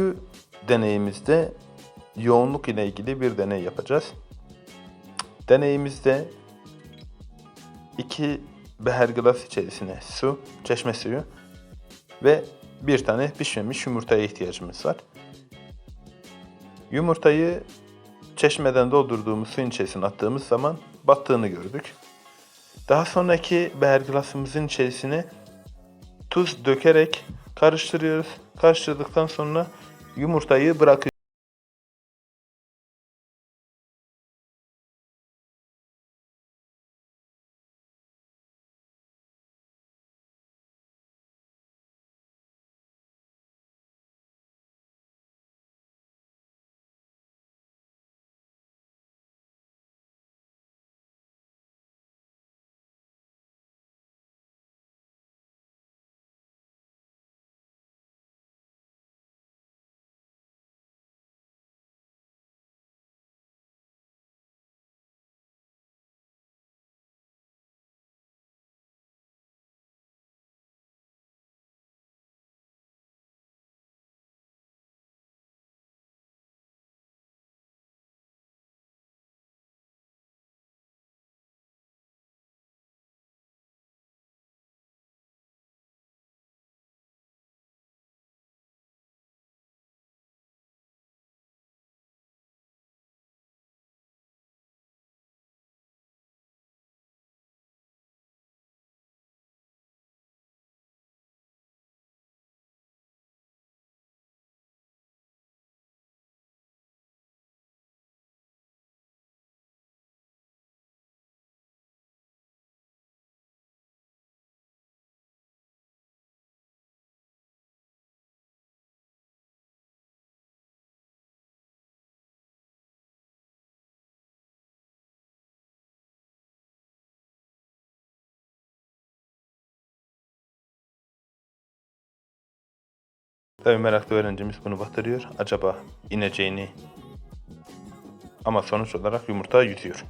Bugünkü deneyimizde yoğunluk ile ilgili bir deney yapacağız. Deneyimizde iki beher glas içerisine su, çeşme suyu ve bir tane pişmemiş yumurtaya ihtiyacımız var. Yumurtayı çeşmeden doldurduğumuz suyun içerisine attığımız zaman battığını gördük. Daha sonraki beher glasımızın içerisine tuz dökerek karıştırıyoruz. Karıştırdıktan sonra yumurtayı bırakıyoruz. Tabii meraklı öğrencimiz bunu batırıyor. Acaba ineceğini ama sonuç olarak yumurta yüzüyor.